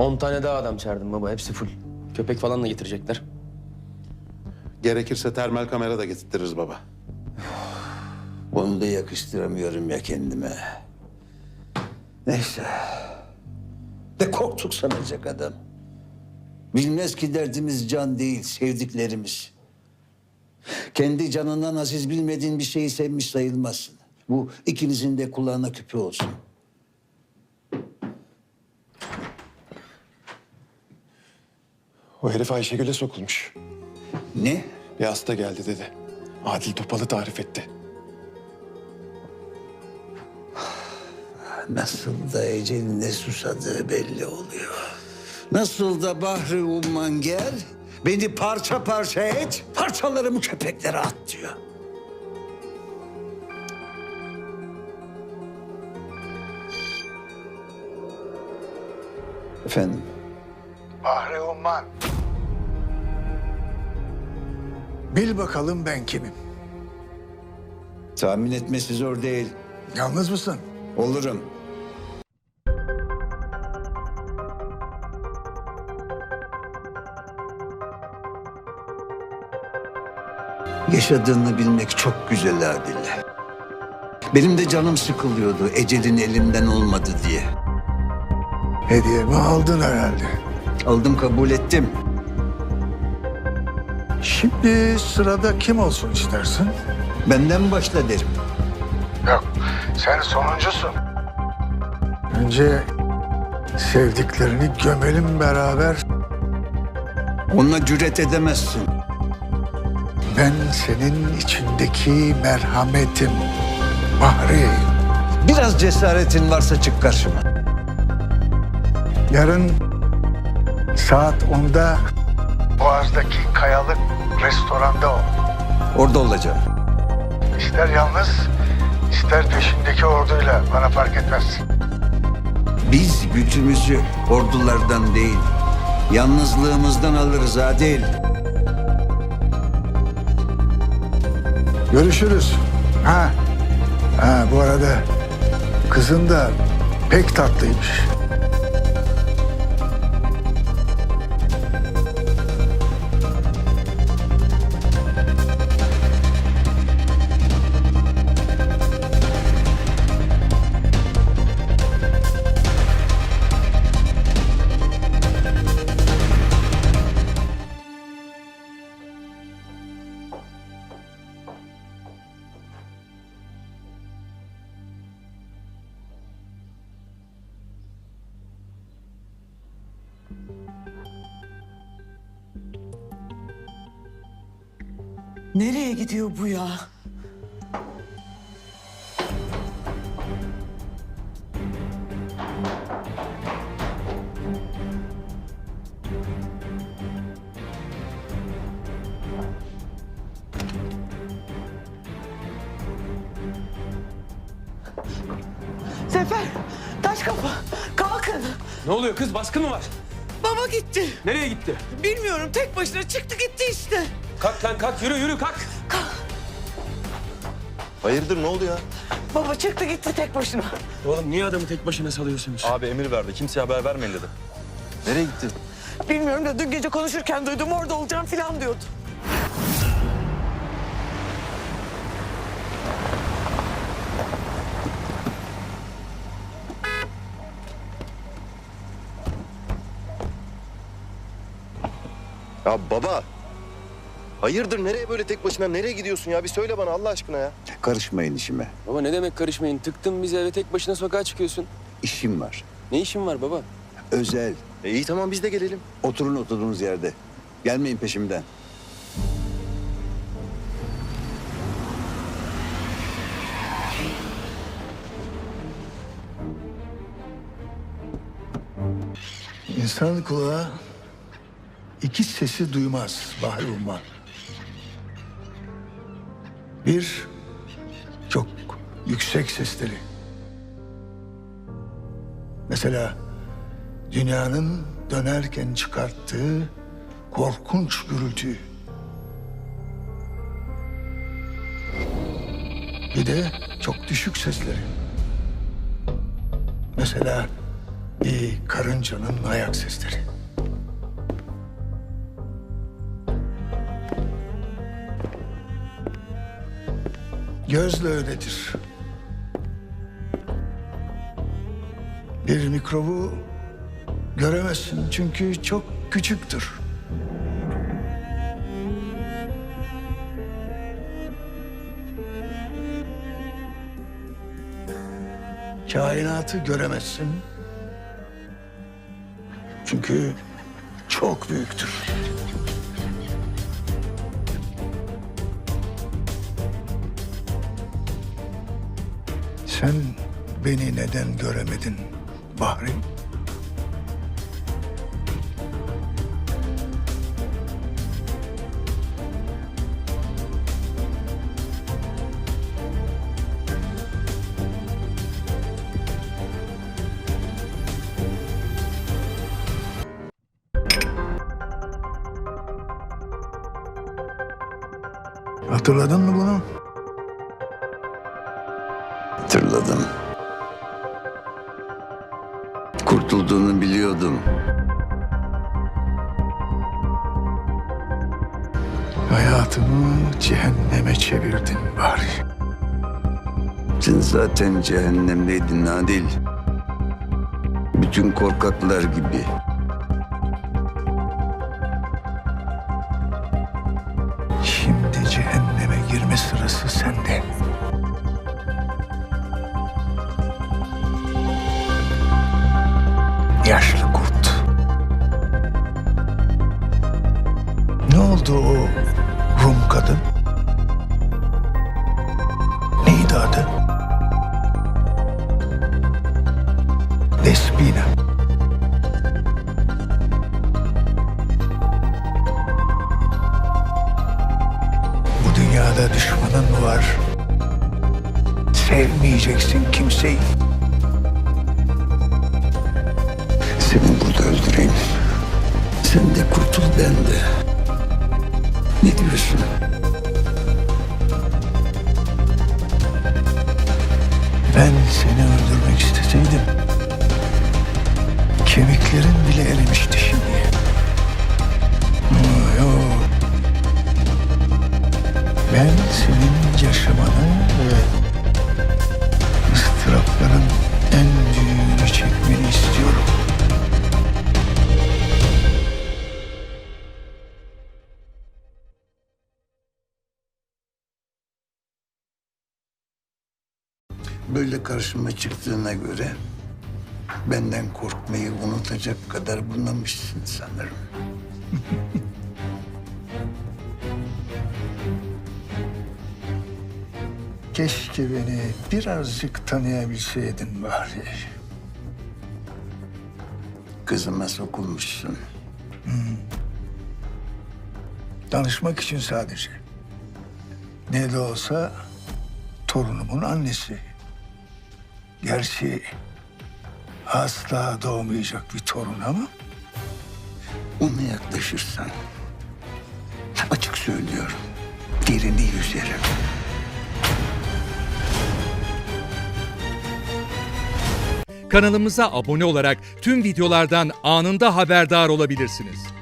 10 tane daha adam çağırdım baba. Hepsi full. Köpek falan da getirecekler. Gerekirse termal kamera da getirtiriz baba. Onu da yakıştıramıyorum ya kendime. Neyse. De korktuk sanacak adam. Bilmez ki derdimiz can değil, sevdiklerimiz. Kendi canından aziz bilmediğin bir şeyi sevmiş sayılmazsın. Bu ikinizin de kulağına küpe olsun. O herif Ayşegül'e sokulmuş. Ne? Bir hasta geldi dedi. Adil Topal'ı tarif etti. Nasıl da eceline susadığı belli oluyor. Nasıl da Bahri Umman gel, beni parça parça et, parçalarımı köpeklere at diyor. Efendim? Bahri Umman. Bil bakalım ben kimim? Tahmin etmesi zor değil. Yalnız mısın? Olurum. Yaşadığını bilmek çok güzel Adil. Benim de canım sıkılıyordu ecelin elimden olmadı diye. Hediyemi aldın herhalde. Aldım kabul ettim. Şimdi sırada kim olsun istersin? Benden başla derim. Yok, sen sonuncusun. Önce sevdiklerini gömelim beraber. Onunla cüret edemezsin. Ben senin içindeki merhametim. Bahri, Biraz cesaretin varsa çık karşıma. yarın saat 10'da Boğaz'daki kayalık restoranda ol. Orada olacağım. İster yalnız, ister peşindeki orduyla bana fark etmez. Biz gücümüzü ordulardan değil, yalnızlığımızdan alırız Adil. Görüşürüz. Ha. Ha bu arada kızın da pek tatlıymış. Nereye gidiyor bu ya? Sefer, taş kapı, kalkın. Ne oluyor kız? Baskın mı var? Baba gitti. Nereye gitti? Bilmiyorum, tek başına çıktı gitti işte. Kalk lan kalk. Yürü yürü kalk. Hayırdır ne oldu ya? Baba çıktı gitti tek başına. Oğlum niye adamı tek başına salıyorsunuz? Abi emir verdi. Kimseye haber vermeyin dedi. Nereye gitti? Bilmiyorum da dün gece konuşurken duydum orada olacağım falan diyordu. Ya baba. Hayırdır nereye böyle tek başına nereye gidiyorsun ya? Bir söyle bana Allah aşkına ya. Karışmayın işime. Baba ne demek karışmayın? Tıktın bizi eve tek başına sokağa çıkıyorsun. İşim var. Ne işin var baba? Özel. E iyi tamam biz de gelelim. Oturun oturduğunuz yerde. Gelmeyin peşimden. İnsan kulağı iki sesi duymaz Bahri Umman. Bir, çok yüksek sesleri. Mesela dünyanın dönerken çıkarttığı korkunç gürültü. Bir de çok düşük sesleri. Mesela Bir karıncanın ayak sesleri. Gözle öyledir. Bir mikrobu göremezsin çünkü çok küçüktür. Kainatı göremezsin. Çünkü çok büyüktür. Sen beni neden göremedin Bahri? Hatırladın mı bunu? Kurtulduğunu biliyordum. Hayatımı cehenneme çevirdin Bahri. Sen zaten cehennemdeydin Adil. Bütün korkaklar gibi. Oldu o Rum kadın? Neydi adı? Despina. Bu dünyada düşmanın var? Sevmeyeceksin kimseyi. Seni burada öldüreyim. Sen de kurtul ben de. Ne diyorsun? Ben seni öldürmek isteseydim kemiklerin bile erimişti şimdi. Ama yok. Ben senin Böyle karşıma çıktığına göre benden korkmayı unutacak kadar bunamışsın sanırım. Keşke beni birazcık tanıyabilseydin bari. Kızıma sokulmuşsun. Danışmak için sadece. Ne de olsa torunumun annesi. Gerçi asla doğmayacak bir torun ama Ona yaklaşırsan açık söylüyorum derini yüzerim. Kanalımıza abone olarak tüm videolardan anında haberdar olabilirsiniz.